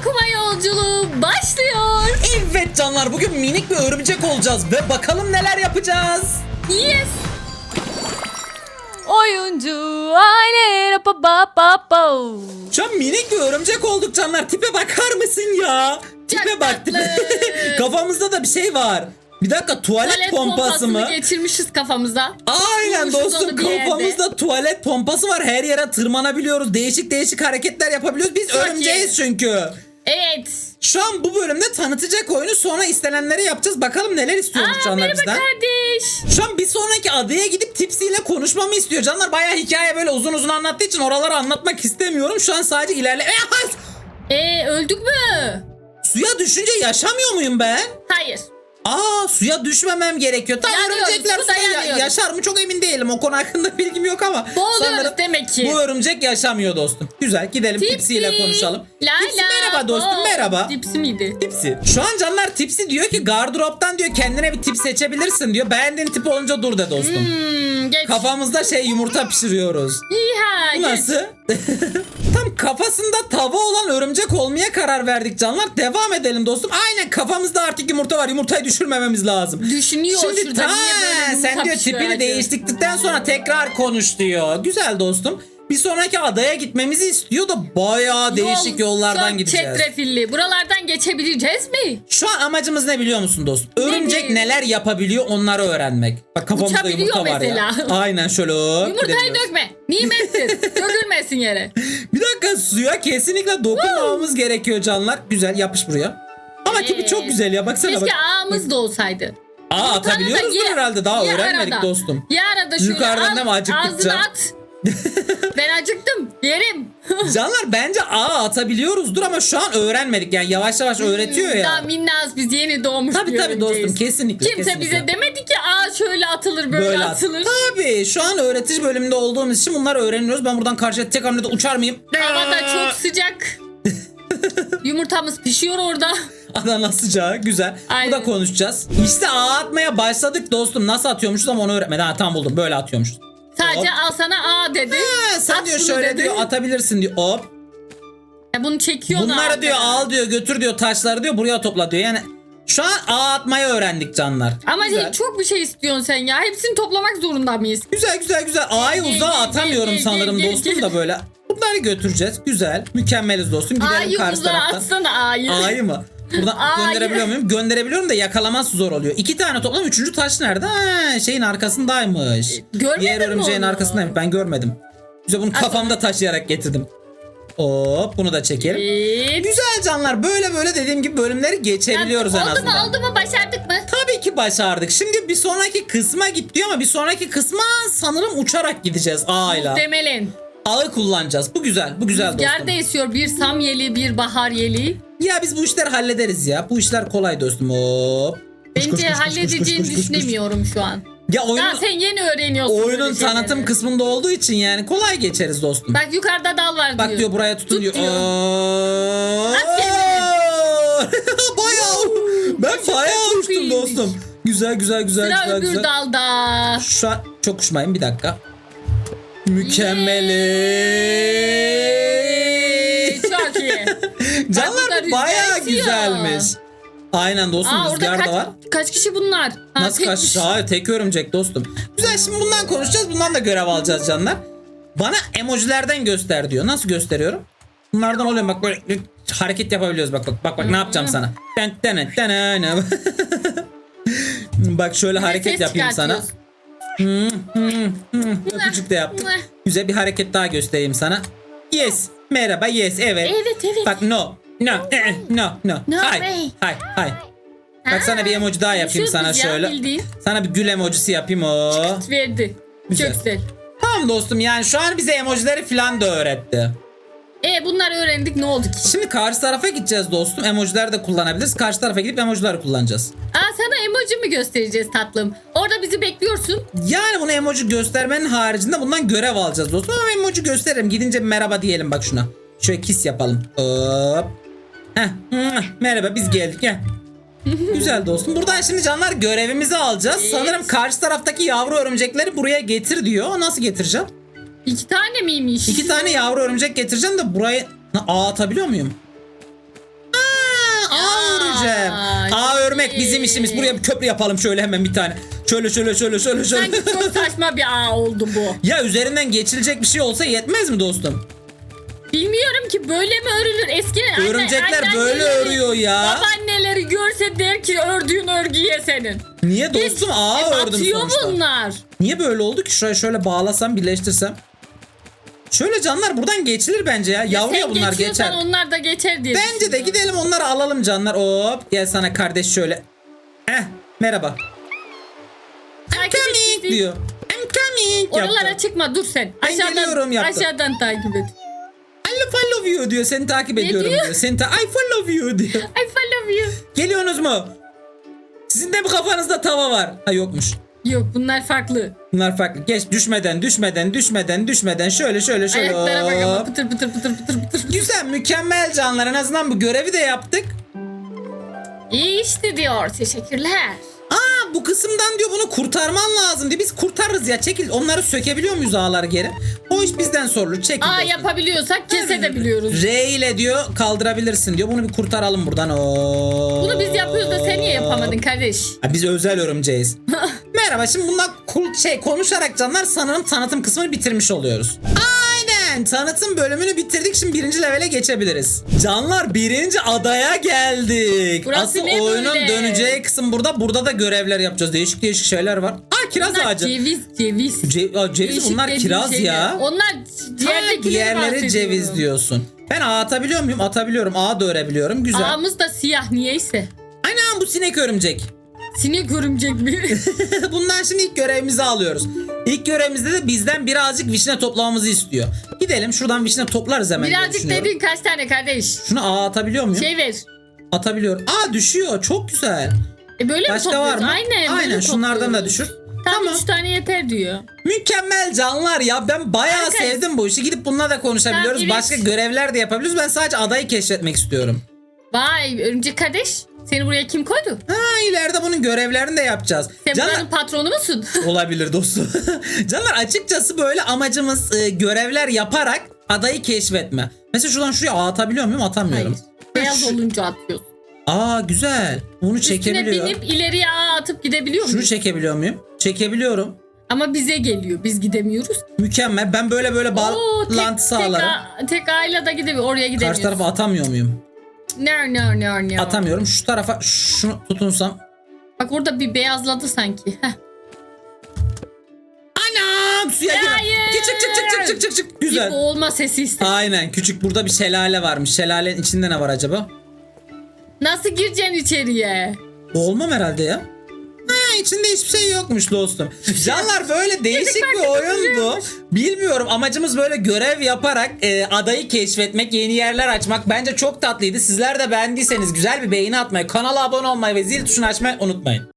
okuma yolculuğu başlıyor. Evet canlar bugün minik bir örümcek olacağız ve bakalım neler yapacağız. Yes. Oyuncu aile pa pa pa pa. Şu an minik bir örümcek olduk canlar. Tipe bakar mısın ya? Tipe Çok bak tipe. Kafamızda da bir şey var. Bir dakika tuvalet, Tuvalet pompası mı? geçirmişiz kafamıza. Aynen Bulmuşuz dostum kafamızda tuvalet pompası var. Her yere tırmanabiliyoruz. Değişik değişik hareketler yapabiliyoruz. Biz Çok örümceğiz iyi. çünkü. Evet. Şu an bu bölümde tanıtacak oyunu sonra istenenleri yapacağız. Bakalım neler istiyormuş Aa, canlar merhaba bizden. kardeş. Şu an bir sonraki adaya gidip Tipsy ile konuşmamı istiyor. Canlar bayağı hikaye böyle uzun uzun anlattığı için oraları anlatmak istemiyorum. Şu an sadece ilerle... Eh, Ee, öldük mü? Suya düşünce yaşamıyor muyum ben? Hayır. Aa suya düşmemem gerekiyor. Tam Yanıyoruz, örümcekler suda suda ya- yanıyoruz. yaşar mı çok emin değilim. O konu hakkında bilgim yok ama. Boğuluyoruz sanırım demek ki. Bu örümcek yaşamıyor dostum. Güzel gidelim Tipsy ile konuşalım. La Tipsy la. merhaba dostum Oo, merhaba. Tipsy miydi? Tipsy. Şu an canlar Tipsy diyor ki gardıroptan diyor kendine bir tip seçebilirsin diyor. Beğendiğin tip olunca dur de dostum. Hmm, geç. Kafamızda şey yumurta pişiriyoruz. İha, Bu geç. nasıl? Kafasında tava olan örümcek olmaya karar verdik canlar. Devam edelim dostum. Aynen kafamızda artık yumurta var. Yumurtayı düşürmememiz lazım. Düşünüyor Şimdi şurada ta niye böyle yumurta sen diyor pişiyor tipini acaba? değiştirdikten sonra tekrar konuş diyor. Güzel dostum. Bir sonraki adaya gitmemizi istiyor da bayağı değişik Yol yollardan çok gideceğiz. çetrefilli. Buralardan geçebileceğiz mi? Şu an amacımız ne biliyor musun dostum? Örümcek Nedir? neler yapabiliyor onları öğrenmek. Bak kafamızda Uçabiliyor yumurta var ya. mesela. Aynen şöyle. hop Yumurtayı gidebiliyoruz. dökme. Nimettir. Dökülmesin yere. Bir dakika suya kesinlikle dokunmamamız gerekiyor canlar. Güzel yapış buraya. Ama tipi Ee, çok güzel ya baksana bak. Keşke ağımız da olsaydı. Aa atabiliyoruzdur ye- herhalde daha ye öğrenmedik arada. dostum. Ye arada şöyle Yukarıdan al, değil mi? Acıktıkça. ağzına at. ben acıktım. Yerim. Canlar bence aa atabiliyoruzdur ama şu an öğrenmedik yani yavaş yavaş öğretiyor Daha ya. minnaz biz yeni doğmuş Tabii bir tabii dostum örümceğiz. kesinlikle. Kimse kesinlikle. bize demedi ki aa şöyle atılır böyle, at- atılır. Tabii şu an öğretici bölümünde olduğumuz için bunları öğreniyoruz. Ben buradan karşıya tek hamlede uçar mıyım? Havada çok sıcak. Yumurtamız pişiyor orada. Adana sıcağı güzel. Bu Aynen. da konuşacağız. İşte ağ atmaya başladık dostum. Nasıl atıyormuşuz ama onu öğretmedi. Ha tamam buldum böyle atıyormuşuz. Sadece al sana aa dedi. Ha, sen diyor şöyle dedi. diyor atabilirsin diyor. Hop. Ya bunu çekiyor Bunları diyor al diyor götür diyor taşları diyor buraya topla diyor. Yani şu an ağ atmayı öğrendik canlar. Ama güzel. çok bir şey istiyorsun sen ya. Hepsini toplamak zorunda mıyız? Güzel güzel güzel. A'yı uzağa atamıyorum gel, sanırım gel, dostum gel. da böyle. Bunları götüreceğiz. Güzel. Mükemmeliz dostum. Gidelim A'yı karşı uzağa taraftan. atsana A'yı. A'yı mı? Buradan A'yı. gönderebiliyor muyum? Gönderebiliyorum da yakalaması zor oluyor. İki tane toplam. Üçüncü taş nerede? Ha, şeyin arkasındaymış. görmedin Diğer mi örümceğin onu? arkasındaymış. Ben görmedim. Güzel bunu kafamda taşıyarak getirdim. Hop bunu da çekelim. Evet. Güzel canlar böyle böyle dediğim gibi bölümleri geçebiliyoruz en oldu azından. mu oldu mu başardık mı? Tabii ki başardık. Şimdi bir sonraki kısma git diyor ama bir sonraki kısma sanırım uçarak gideceğiz A'yla. Muhtemelen. Ağı kullanacağız. Bu güzel. Bu güzel dostum. Rüzgar da esiyor. Bir sam yeli bir bahar yeli. Ya biz bu işleri hallederiz ya. Bu işler kolay dostum. Hop. Bence kuş, kuş, halledeceğini kuş, kuş, kuş. düşünemiyorum şu an. Ya oyunun, Daha sen yeni öğreniyorsun. oyunun böyle şeyleri. tanıtım kısmında olduğu için yani kolay geçeriz dostum. Bak, Bak yukarıda dal var diyor. diyor buraya tutun Tut diyor. At bayağı. Ben bayağı uçtum dostum. Güzel güzel güzel Sıra güzel öbür güzel. dalda. Şu an çok uçmayın bir dakika. Mükemmeli. Çok iyi. Canlar esiyor. güzelmiş. Aynen dostum Aa rüzgar kaç, da var. kaç kişi bunlar? Ha, Nasıl tekmiş. kaç? Hayır tek örümcek dostum. Güzel şimdi bundan konuşacağız. Bundan da görev alacağız canlar. Bana emojilerden göster diyor. Nasıl gösteriyorum? Bunlardan oluyor bak böyle hareket yapabiliyoruz bak bak bak bak ne yapacağım sana. Bak şöyle hareket yapayım sana. Öpücük de yaptık. Güzel bir hareket daha göstereyim sana. Yes. Merhaba yes evet. Evet evet. Bak no. No. No. No. No hay. way. Hay. Hay. Bak sana bir emoji daha yapayım sana şöyle. Sana bir gül emojisi yapayım o. Verdi. Güzel. Çok güzel. Tamam dostum yani şu an bize emojileri falan da öğretti. E bunları öğrendik ne oldu ki? Şimdi karşı tarafa gideceğiz dostum. Emojiler de kullanabiliriz. Karşı tarafa gidip emojileri kullanacağız. Aa sana emoji mi göstereceğiz tatlım? Orada bizi bekliyorsun. Yani bunu emoji göstermenin haricinde bundan görev alacağız dostum. Ama emoji gösteririm. Gidince bir merhaba diyelim bak şuna. Şöyle kiss yapalım. Hop. Heh. Merhaba biz geldik. Gel. Güzel dostum. Buradan şimdi canlar görevimizi alacağız. Evet. Sanırım karşı taraftaki yavru örümcekleri buraya getir diyor. Nasıl getireceğim? İki tane miymiş? İki tane yavru örümcek getireceğim de burayı Ha, ağ atabiliyor muyum? Demek bizim işimiz. Buraya bir köprü yapalım şöyle hemen bir tane. Şöyle şöyle şöyle şöyle şöyle. Sanki çok saçma bir ağ oldu bu. ya üzerinden geçilecek bir şey olsa yetmez mi dostum? Bilmiyorum ki böyle mi örülür? Eski anne- Örümcekler anneanneleri, böyle örüyor ya. Babaanneleri görse der ki ördüğün örgüye senin. Niye dostum? Ağa E, ördüm batıyor sonuçta. bunlar. Niye böyle oldu ki? Şuraya şöyle bağlasam birleştirsem. Şöyle canlar buradan geçilir bence ya. Yavru ya Sen bunlar geçiyorsan geçer. onlar da geçer diye Bence de düşünüyorum. gidelim onları alalım canlar. Hop gel sana kardeş şöyle. Heh merhaba. I'm coming diyor. I'm coming. Oralara yaptı. çıkma dur sen. Ben geliyorum yaptı. aşağıdan takip et. I follow you diyor. Seni takip ediyorum diyor? diyor. Seni ta- I follow you diyor. I follow you. Geliyorsunuz mu? Sizin de mi kafanızda tava var? Ha yokmuş. Yok bunlar farklı. Bunlar farklı. Geç düşmeden düşmeden düşmeden düşmeden şöyle şöyle şöyle. Ayaklara bak ama pıtır pıtır pıtır pıtır pıtır. Güzel mükemmel canlar. En azından bu görevi de yaptık. İyi işte diyor. Teşekkürler. Aa bu kısımdan diyor bunu kurtarman lazım diye. Biz kurtarırız ya. Çekil. Onları sökebiliyor muyuz ağları geri? O iş bizden sorulur. Çekil. Aa dostum. yapabiliyorsak kesebiliyoruz. R ile diyor kaldırabilirsin diyor. Bunu bir kurtaralım buradan. Oo. Bunu biz yapıyoruz da sen niye yapamadın kardeş? Ha, biz özel örümceğiz. Merhaba şimdi bunlar kul- şey konuşarak canlar sanırım tanıtım kısmını bitirmiş oluyoruz. Aynen tanıtım bölümünü bitirdik şimdi birinci levele geçebiliriz. Canlar birinci adaya geldik. Burası Asıl ne oyunun böyle? döneceği kısım burada. Burada da görevler yapacağız. Değişik değişik şeyler var. Aa kiraz Bunlar ağacı. ceviz ceviz. Ce- aa, ceviz Değişik bunlar kiraz şeyler. ya. Onlar Ha, diğerdekileri diğerleri bahsediyorum. ceviz diyorsun. Ben ağ atabiliyor muyum? Atabiliyorum. Ağ da örebiliyorum. Güzel. Ağımız da siyah niyeyse. Aynen bu sinek örümcek. Sinek örümcek mi? Bundan şimdi ilk görevimizi alıyoruz. İlk görevimizde de bizden birazcık vişne toplamamızı istiyor. Gidelim şuradan vişne toplarız hemen diye Birazcık düşünüyorum. dediğin kaç tane kardeş? Şunu ağa atabiliyor muyum? Şey ver. Atabiliyorum. Aa düşüyor. Çok güzel. E böyle mi Başka var topluyoruz? mı? Aynen. Aynen şunlardan da düşür. Tam Tamam. 3 tane yeter diyor. Mükemmel canlar ya. Ben bayağı Harikayız. sevdim bu işi. Gidip bununla da konuşabiliyoruz. Tamam, evet. Başka görevler de yapabiliyoruz. Ben sadece adayı keşfetmek istiyorum. Vay örümcek kardeş. Seni buraya kim koydu? Ha ileride bunun görevlerini de yapacağız. Sen Canlar- buranın patronu musun? Olabilir dostum. Canlar açıkçası böyle amacımız e, görevler yaparak adayı keşfetme. Mesela şuradan şuraya atabiliyor muyum? Atamıyorum. Hayır. Beyaz Şu- olunca atıyorsun. Aa güzel. Bunu Üstüne çekebiliyor. binip ileriye atıp gidebiliyor Şunu muyuz? çekebiliyor muyum? Çekebiliyorum. Ama bize geliyor. Biz gidemiyoruz. Mükemmel. Ben böyle böyle bağlantı sağlarım. Tek, tek ağıyla da gidebiliyor. Oraya Karşı gidemiyoruz. tarafa atamıyor muyum? No no no no. Atamıyorum. Şu tarafa şunu tutunsam. Bak orada bir beyazladı sanki. Heh. Anam suya gir. Hayır. Çık çık çık çık çık çık çık. Bir Güzel. boğulma sesi istedim. Aynen küçük burada bir şelale varmış. Şelalenin içinde ne var acaba? Nasıl gireceksin içeriye? Boğulmam herhalde ya. İçinde hiçbir şey yokmuş dostum. Canlar böyle değişik bir oyundu. Bilmiyorum amacımız böyle görev yaparak e, adayı keşfetmek, yeni yerler açmak. Bence çok tatlıydı. Sizler de beğendiyseniz güzel bir beğeni atmayı, kanala abone olmayı ve zil tuşunu açmayı unutmayın.